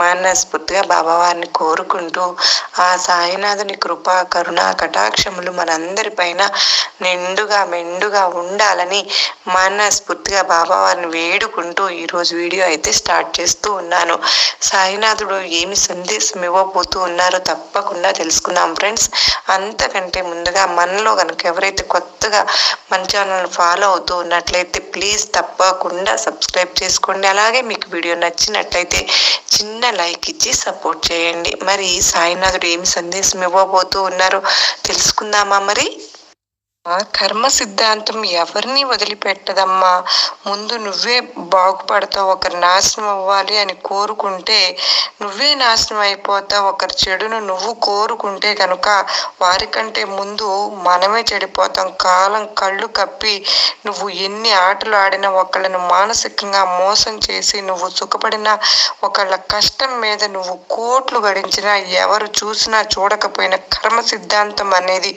మనస్ఫూర్తిగా బాబావారిని కోరుకుంటూ ఆ సాయినాథుని కృప కరుణ కటాక్షములు మనందరిపైన నిండుగా మెండుగా ఉండాలని మనస్ఫూర్తిగా బాబావారిని వేడుకుంటూ ఈరోజు వీడియో అయితే స్టార్ట్ చేస్తూ ఉన్నాను. సాయినాథుడు ఏమి సందేశం ఇవ్వబోతూ ఉన్నారో తప్పకుండా తెలుసుకున్నాం ఫ్రెండ్స్. అంతకంటే ముందుగా మనలో కనుక ఎవరైతే కొత్తగా మన ఛానల్ ఫాలో అవుతూ ఉన్నట్లయితే ప్లీజ్ తప్పకుండా సబ్స్క్రైబ్ చేసుకోండి. అలాగే మీకు వీడియో నచ్చినట్లయితే చిన్న చిన్న లైక్ ఇచ్చి సపోర్ట్ చేయండి. మరి సాయినాథుడు ఏమి సందేశం ఇవ్వబోతూ ఉన్నారో తెలుసుకుందామా మరి? కర్మ సిద్ధాంతం ఎవరిని వదిలిపెట్టదమ్మా? ముందు నువ్వే బాగుపడతావు ఒకరు నాశనం అవ్వాలి అని కోరుకుంటే నువ్వే నాశనం అయిపోతావు ఒకరి చెడును నువ్వు కోరుకుంటే కనుక వారికంటే ముందు మనమే చెడిపోతాం. కాలం కళ్ళు కప్పి నువ్వు ఎన్ని ఆటలు ఆడినా ఒకళ్ళను మానసికంగా మోసం చేసి నువ్వు సుఖపడిన ఒకళ్ళ కష్టం మీద నువ్వు కోట్లు గడించినా ఎవరు చూసినా చూడకపోయినా కర్మ సిద్ధాంతం అనేది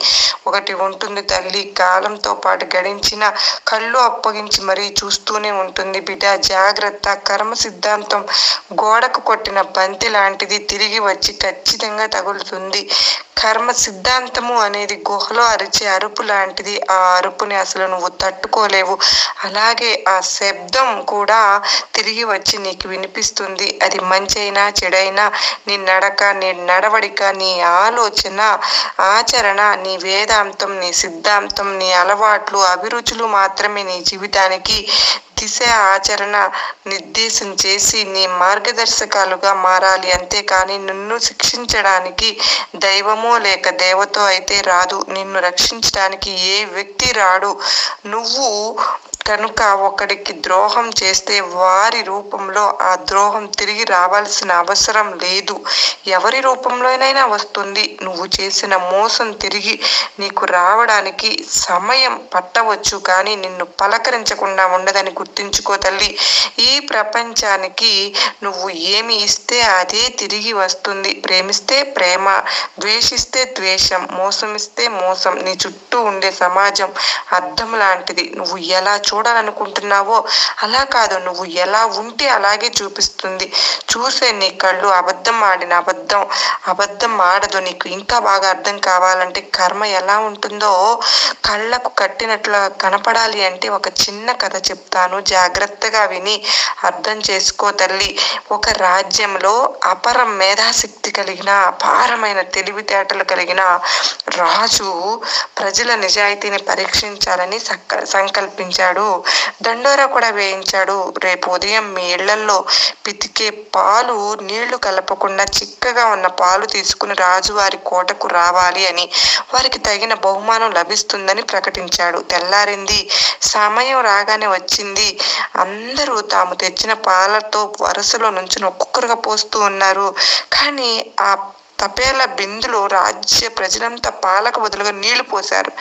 ఒకటి ఉంటుంది తల్లి. తల్లి కాలంతో పాటు గడించిన కళ్ళు అప్పగించి మరీ చూస్తూనే ఉంటుంది బిడ్డ. జాగ్రత్త కర్మ సిద్ధాంతం గోడకు కొట్టిన బంతి లాంటిది తిరిగి వచ్చి ఖచ్చితంగా తగులుతుంది. కర్మ సిద్ధాంతము అనేది గుహలో అరిచే అరుపు లాంటిది. ఆ అరుపుని అసలు నువ్వు తట్టుకోలేవు. అలాగే ఆ శబ్దం కూడా తిరిగి వచ్చి నీకు వినిపిస్తుంది. అది మంచి అయినా చెడైనా నీ నడక నీ నడవడిక నీ ఆలోచన ఆచరణ నీ వేదాంతం నీ సిద్ధాంతం నీ అలవాట్లు అభిరుచులు మాత్రమే నీ జీవితానికి దిశ ఆచరణ నిర్దేశం చేసి నీ మార్గదర్శకాలుగా మారాలి. అంతేకాని నిన్ను శిక్షించడానికి దైవమో లేక దేవతో అయితే రాదు. నిన్ను రక్షించడానికి ఏ వ్యక్తి రాడు? నువ్వు కనుక ఒకడికి ద్రోహం చేస్తే వారి రూపంలో ఆ ద్రోహం తిరిగి రావాల్సిన అవసరం లేదు. ఎవరి రూపంలోనైనా వస్తుంది. నువ్వు చేసిన మోసం తిరిగి నీకు రావడానికి సమయం పట్టవచ్చు. కానీ నిన్ను పలకరించకుండా ఉండదని గుర్తించుకో తల్లి. ఈ ప్రపంచానికి నువ్వు ఏమి ఇస్తే అదే తిరిగి వస్తుంది. ప్రేమిస్తే ప్రేమ ద్వేషిస్తే ద్వేషం మోసం ఇస్తే మోసం. నీ చుట్టూ ఉండే సమాజం అర్థం లాంటిది. నువ్వు ఎలా చూ చూడాలనుకుంటున్నావో? అలా కాదు నువ్వు ఎలా ఉంటే అలాగే చూపిస్తుంది. చూసే నీ కళ్ళు అబద్ధం ఆడిన అబద్ధం అబద్ధం ఆడదు. నీకు ఇంకా బాగా అర్థం కావాలంటే కర్మ ఎలా ఉంటుందో కళ్ళకు కట్టినట్లు కనపడాలి అంటే ఒక చిన్న కథ చెప్తాను. జాగ్రత్తగా విని అర్థం చేసుకో తల్లి. ఒక రాజ్యంలో అపర మేధాశక్తి కలిగిన అపారమైన తెలివితేటలు కలిగిన రాజు ప్రజల నిజాయితీని పరీక్షించాలని సంకల్పించాడు. దండోరా కూడా వేయించాడు. రేపు ఉదయం మీ ఇళ్ళలో పితికే పాలు నీళ్ళు కలపకుండా చిక్కగా ఉన్న పాలు తీసుకుని రాజు వారి కోటకు రావాలి అని వారికి తగిన బహుమానం లభిస్తుందని ప్రకటించాడు. తెల్లారింది. సమయం రాగానే వచ్చింది. అందరూ తాము తెచ్చిన పాలతో వరుసలో నుంచి ఒక్కొక్కరుగా పోస్తూ ఉన్నారు. కానీ ఆ తపేల బిందులో రాజ్య ప్రజలంతా పాలకు బదులుగా నీళ్ళు పోశారు.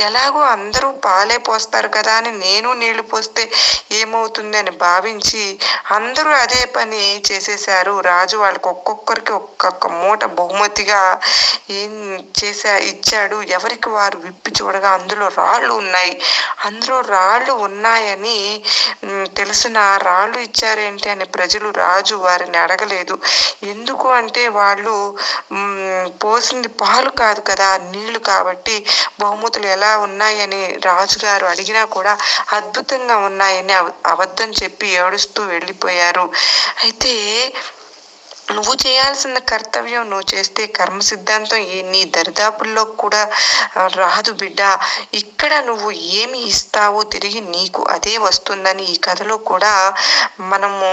ఎలాగో అందరూ పాలే పోస్తారు కదా అని నేను నీళ్ళు పోస్తే ఏమవుతుంది అని భావించి అందరూ అదే పని చేసేశారు. రాజు వాళ్ళకి ఒక్కొక్కరికి ఒక్కొక్క మూట బహుమతిగా ఏం చేసా ఇచ్చాడు. ఎవరికి వారు విప్పి చూడగా అందులో రాళ్ళు ఉన్నాయి. అందులో రాళ్ళు ఉన్నాయని తెలిసిన? రాళ్ళు ఇచ్చారేంటి అని ప్రజలు రాజు వారిని అడగలేదు. ఎందుకు అంటే వాళ్ళు పోసింది పాలు కాదు కదా నీళ్ళు కాబట్టి బహుమతులు ఎలా ఉన్నాయని రాజుగారు అడిగినా కూడా అద్భుతంగా ఉన్నాయని అబద్ధం చెప్పి ఏడుస్తూ వెళ్ళిపోయారు. అయితే నువ్వు చేయాల్సిన కర్తవ్యం నువ్వు చేస్తే కర్మ సిద్ధాంతం నీ దరిదాపుల్లో కూడా రాదు బిడ్డ. ఇక్కడ నువ్వు ఏమి ఇస్తావో తిరిగి నీకు అదే వస్తుందని ఈ కథలో కూడా మనము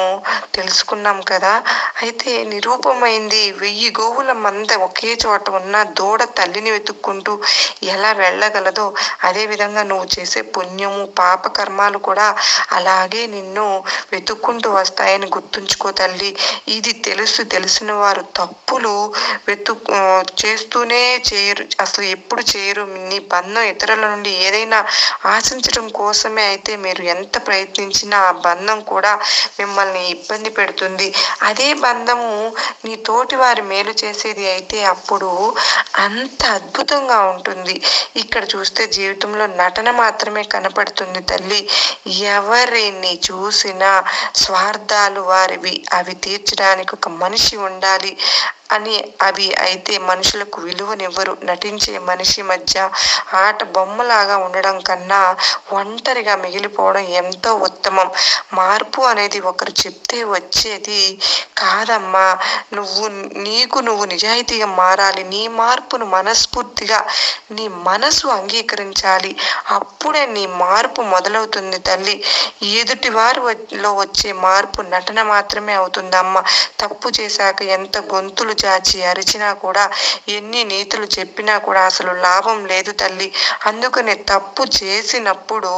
తెలుసుకున్నాం కదా. అయితే నిరూపమైంది వెయ్యి గోవుల మంద ఒకే చోట ఉన్న దూడ తల్లిని వెతుక్కుంటూ ఎలా వెళ్ళగలదో అదే విధంగా నువ్వు చేసే పుణ్యము పాప కర్మాలు కూడా అలాగే నిన్ను వెతుక్కుంటూ వస్తాయని గుర్తుంచుకో తల్లి. ఇది తెలుసు తెలిసిన వారు తప్పులు వెతు చేస్తూనే చేయరు. అసలు ఎప్పుడు చేయరు. నీ బంధం ఇతరుల నుండి ఏదైనా ఆశించడం కోసమే అయితే మీరు ఎంత ప్రయత్నించినా ఆ బంధం కూడా మిమ్మల్ని ఇబ్బంది పెడుతుంది. అదే బంధము నీ తోటి వారి మేలు చేసేది అయితే అప్పుడు అంత అద్భుతంగా ఉంటుంది. ఇక్కడ చూస్తే జీవితంలో నటన మాత్రమే కనపడుతుంది తల్లి. ఎవరిని చూసినా స్వార్థాలు వారివి. అవి తీర్చడానికి ఒక మనిషి ఉండాలి. అని అవి అయితే మనుషులకు విలువనివ్వరు. నటించే మనిషి మధ్య ఆట బొమ్మలాగా ఉండడం కన్నా ఒంటరిగా మిగిలిపోవడం ఎంతో ఉత్తమం. మార్పు అనేది ఒకరు చెప్తే వచ్చేది కాదమ్మా. నువ్వు నీకు నువ్వు నిజాయితీగా మారాలి. నీ మార్పును మనస్ఫూర్తిగా నీ మనసు అంగీకరించాలి. అప్పుడే నీ మార్పు మొదలవుతుంది తల్లి. ఎదుటి వారిలో వచ్చే మార్పు నటన మాత్రమే అవుతుందమ్మా. తప్పు చేశాక ఎంత గొంతులు చాచి అరిచినా కూడా ఎన్ని నీతులు చెప్పినా కూడా అసలు లాభం లేదు తల్లి. అందుకనే తప్పు చేసినప్పుడు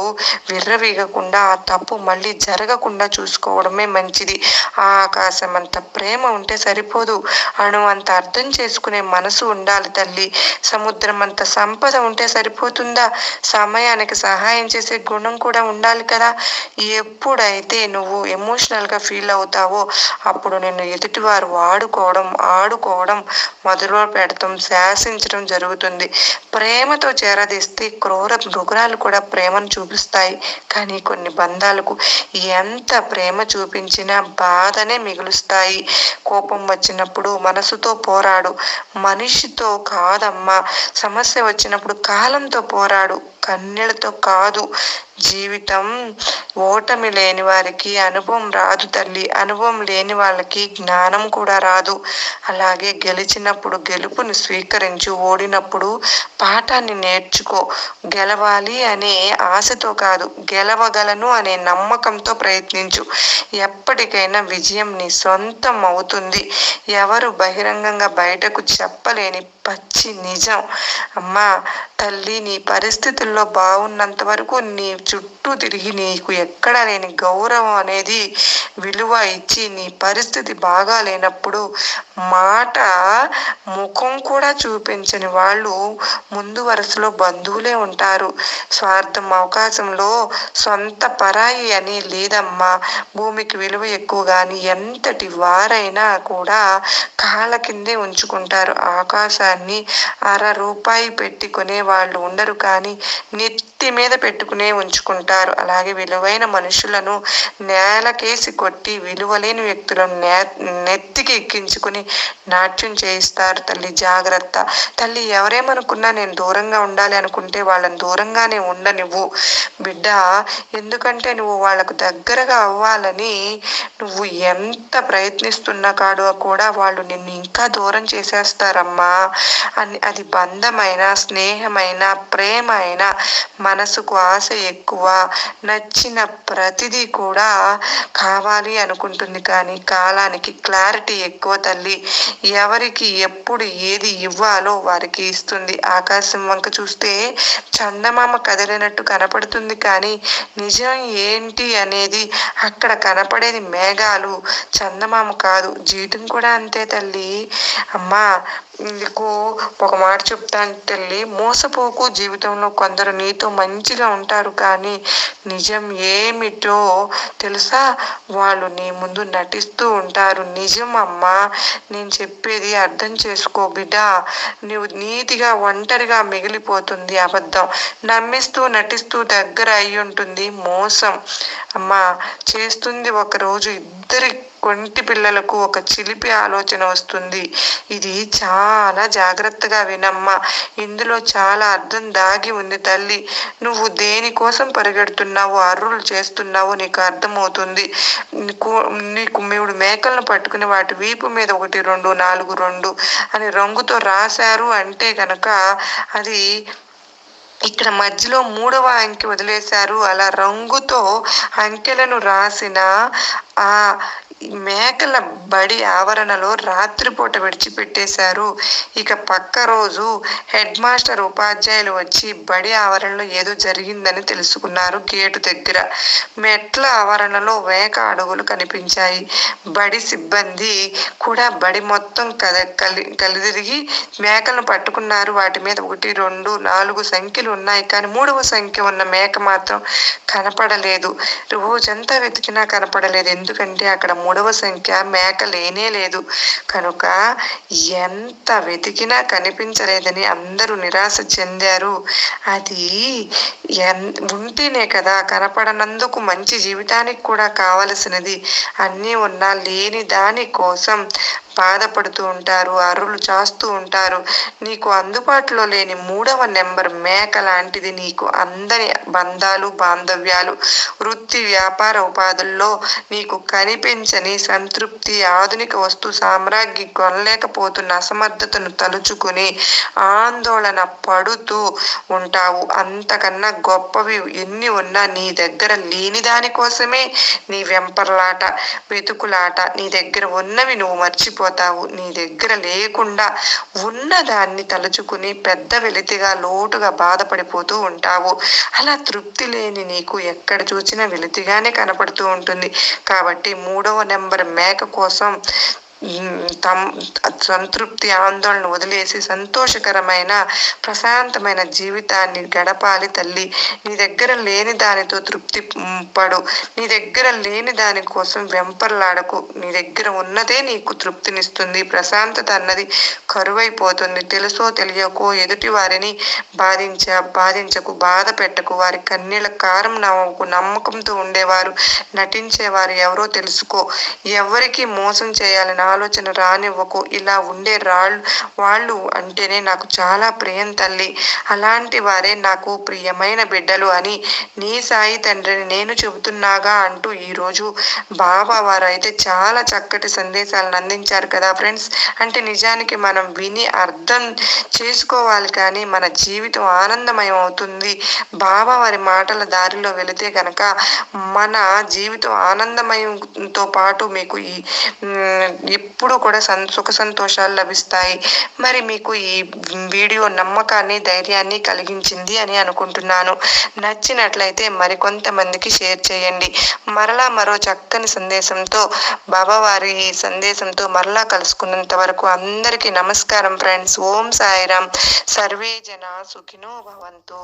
విర్రవీగకుండా ఆ తప్పు మళ్ళీ జరగకుండా చూసుకోవడమే మంచిది. ఆ ఆకాశం అంత ప్రేమ ఉంటే సరిపోదు. అణు అంత అర్థం చేసుకునే మనసు ఉండాలి తల్లి. సముద్రం అంత సంపద ఉంటే సరిపోతుందా? సమయానికి సహాయం చేసే గుణం కూడా ఉండాలి కదా. ఎప్పుడైతే నువ్వు ఎమోషనల్గా ఫీల్ అవుతావో అప్పుడు నిన్ను ఎదుటివారు వాడుకోవడం వాడుకోవడం మొదలు పెడతాం శాసించడం జరుగుతుంది. ప్రేమతో చేరదీస్తే క్రూర మృగాలు కూడా ప్రేమను చూపిస్తాయి. కానీ కొన్ని బంధాలకు ఎంత ప్రేమ చూపించినా బాధనే మిగులుస్తాయి. కోపం వచ్చినప్పుడు మనసుతో పోరాడు. మనిషితో కాదమ్మా. సమస్య వచ్చినప్పుడు కాలంతో పోరాడు. కన్నెలతో కాదు. జీవితం ఓటమి లేని వారికి అనుభవం రాదు తల్లి. అనుభవం లేని వాళ్ళకి జ్ఞానం కూడా రాదు. అలాగే గెలిచినప్పుడు గెలుపుని స్వీకరించు ఓడినప్పుడు పాఠాన్ని నేర్చుకో. గెలవాలి అనే ఆశతో కాదు గెలవగలను అనే నమ్మకంతో ప్రయత్నించు. ఎప్పటికైనా విజయం నీ సొంతం అవుతుంది. ఎవరు బహిరంగంగా బయటకు చెప్పలేని పచ్చి నిజం. అమ్మా తల్లి నీ పరిస్థితుల్లో బాగున్నంత వరకు నీ చుట్టూ తిరిగి నీకు ఎక్కడ లేని గౌరవం అనేది విలువ ఇచ్చి నీ పరిస్థితి బాగా లేనప్పుడు మాట ముఖం కూడా చూపించని వాళ్ళు ముందు వరుసలో బంధువులే ఉంటారు. స్వార్థం అవకాశంలో సొంత పరాయి అని లేదమ్మా. భూమికి విలువ ఎక్కువ కానీ ఎంతటి వారైనా కూడా కాళ్ళ కిందే ఉంచుకుంటారు. ఆకాశాన్ని అర రూపాయి పెట్టుకునే వాళ్ళు ఉండరు కానీ నెత్తి మీద పెట్టుకునే ఉంచుకుంటారు. అలాగే విలువైన మనుషులను నేలకేసి కొట్టి విలువలేని వ్యక్తులను నే నెత్తికి ఎక్కించుకుని నాట్యం చేయిస్తారు. తల్లి జాగ్రత్త. తల్లి ఎవరేమనుకున్నా నేను దూరంగా ఉండాలి అనుకుంటే వాళ్ళని దూరంగానే ఉండనివ్వు. బిడ్డ ఎందుకంటే నువ్వు వాళ్ళకు దగ్గరగా అవ్వాలని నువ్వు ఎంత ప్రయత్నిస్తున్నా కాడో కూడా వాళ్ళు నిన్ను ఇంకా దూరం చేసేస్తారమ్మా. అది బంధమైన స్నేహమైన ప్రేమ అయినా మనసుకు ఆశ ఎక్కువ నచ్చిన ప్రతిదీ కూడా కావాలి అనుకుంటుంది. కానీ కాలానికి క్లారిటీ ఎక్కువ తల్లి. ఎవరికి ఎప్పుడు ఏది ఇవ్వాలో వారికి ఇస్తుంది. ఆకాశం వంక చూస్తే చందమామ కదిలినట్టు కనపడుతుంది. కానీ నిజం ఏంటి అనేది అక్కడ కనపడేది మేఘాలు. చందమామ కాదు. జీవితం కూడా అంతే తల్లి. అమ్మా నీకు ఒక మాట చెప్తాను తల్లి. మోసపోకు జీవితంలో కొందరు నీతో మంచిగా ఉంటారు కానీ నిజం ఏమిటో తెలుసా? వాళ్ళు నీ ముందు నటిస్తూ ఉంటారు. నిజం అమ్మా నేను చెప్పేది అర్థం చేసుకో బిడ్డ. నువ్వు నీతిగా ఒంటరిగా మిగిలిపోతుంది అబద్ధం. నమ్మిస్తూ నటిస్తూ దగ్గర అయి ఉంటుంది మోసం. అమ్మా చేస్తుంది ఒకరోజు ఇద్దరి కొంటి పిల్లలకు ఒక చిలిపి ఆలోచన వస్తుంది. ఇది చాలా జాగ్రత్తగా వినమ్మా. ఇందులో చాలా అర్థం దాగి ఉంది తల్లి. నువ్వు దేనికోసం పరిగెడుతున్నావు అర్రులు చేస్తున్నావు నీకు అర్థమవుతుంది. నీకు నీకు మూడు మేకలను పట్టుకుని వాటి వీపు మీద ఒకటి రెండు నాలుగు రెండు అని రంగుతో రాశారు అంటే కనుక అది ఇక్కడ మధ్యలో మూడవ అంకె వదిలేశారు. అలా రంగుతో అంకెలను రాసిన ఆ మేకల బడి ఆవరణలో రాత్రిపూట విడిచిపెట్టేశారు. ఇక పక్క రోజు హెడ్ మాస్టర్ ఉపాధ్యాయులు వచ్చి బడి ఆవరణలో ఏదో జరిగిందని తెలుసుకున్నారు గేటు దగ్గర. మెట్ల ఆవరణలో వేక అడుగులు కనిపించాయి. బడి సిబ్బంది కూడా బడి మొత్తం కద కలి కలిదిరిగి మేకలను పట్టుకున్నారు. వాటి మీద ఒకటి రెండు నాలుగు సంఖ్యలు ఉన్నాయి కానీ మూడవ సంఖ్య ఉన్న మేక మాత్రం కనపడలేదు. రోజంతా వెతికినా కనపడలేదు. ఎందుకంటే అక్కడ మూడవ సంఖ్య మేక లేనే లేదు. కనుక ఎంత వెతికినా కనిపించలేదని అందరూ నిరాశ చెందారు. అది ఎన్ ఉంటేనే కదా కనపడనందుకు మంచి జీవితానికి కూడా కావలసినది. అన్నీ ఉన్నా లేని దాని కోసం బాధపడుతూ ఉంటారు అరులు చాస్తూ ఉంటారు. నీకు అందుబాటులో లేని మూడవ నెంబర్ మేక లాంటిది నీకు అందరి బంధాలు బాంధవ్యాలు వృత్తి వ్యాపార ఉపాధుల్లో నీకు కనిపించని సంతృప్తి ఆధునిక వస్తు సామ్రాజ్ఞి కొనలేకపోతున్న అసమర్థతను తలుచుకుని ఆందోళన పడుతూ ఉంటావు. అంతకన్నా గొప్పవి ఎన్ని ఉన్నా నీ దగ్గర లేని దానికోసమే నీ వెంపర్లాట వెతుకులాట. నీ దగ్గర ఉన్నవి నువ్వు మర్చిపోతావు. నీ దగ్గర లేకుండా ఉన్నదాన్ని తలుచుకుని పెద్ద వెలితిగా లోటుగా బాధపడిపోతూ ఉంటావు. అలా తృప్తి లేని నీకు ఎక్కడ చూసినా వెలితిగానే కనపడుతూ ఉంటుంది. కాబట్టి మూడవ నెంబర్ మేక కోసం తమ్ సంతృప్తి ఆందోళన వదిలేసి సంతోషకరమైన ప్రశాంతమైన జీవితాన్ని గడపాలి తల్లి. నీ దగ్గర లేని దానితో తృప్తి పడు. నీ దగ్గర లేని దాని కోసం వెంపర్లాడకు. నీ దగ్గర ఉన్నదే నీకు తృప్తినిస్తుంది. ప్రశాంతత అన్నది కరువైపోతుంది. తెలుసో తెలియకో ఎదుటి వారిని బాధించ బాధించకు బాధ పెట్టకు. వారి కన్నీళ్ళ కారం నవ్వకు నమ్మకంతో ఉండేవారు నటించేవారు ఎవరో తెలుసుకో. ఎవరికి మోసం చేయాలని ఆలోచన రానివ్వకు. ఇలా ఉండే రాళ్ళు వాళ్ళు అంటేనే నాకు చాలా ప్రియం తల్లి. అలాంటి వారే నాకు ప్రియమైన బిడ్డలు అని నీ సాయి తండ్రిని నేను చెబుతున్నాగా అంటూ ఈరోజు బాబా వారు అయితే చాలా చక్కటి సందేశాలను అందించారు కదా ఫ్రెండ్స్. అంటే నిజానికి మనం విని అర్థం చేసుకోవాలి కానీ మన జీవితం ఆనందమయం అవుతుంది. బాబా వారి మాటల దారిలో వెళితే కనుక మన జీవితం ఆనందమయంతో పాటు మీకు ఈ ఎప్పుడూ కూడా సం సుఖ సంతోషాలు లభిస్తాయి. మరి మీకు ఈ వీడియో నమ్మకాన్ని ధైర్యాన్ని కలిగించింది అని అనుకుంటున్నాను. నచ్చినట్లయితే మరికొంతమందికి షేర్ చేయండి. మరలా మరో చక్కని సందేశంతో బాబావారి సందేశంతో మరలా కలుసుకున్నంత వరకు అందరికీ నమస్కారం ఫ్రెండ్స్. ఓం సాయిరామ్. సర్వే జన సుఖినో భవంతు.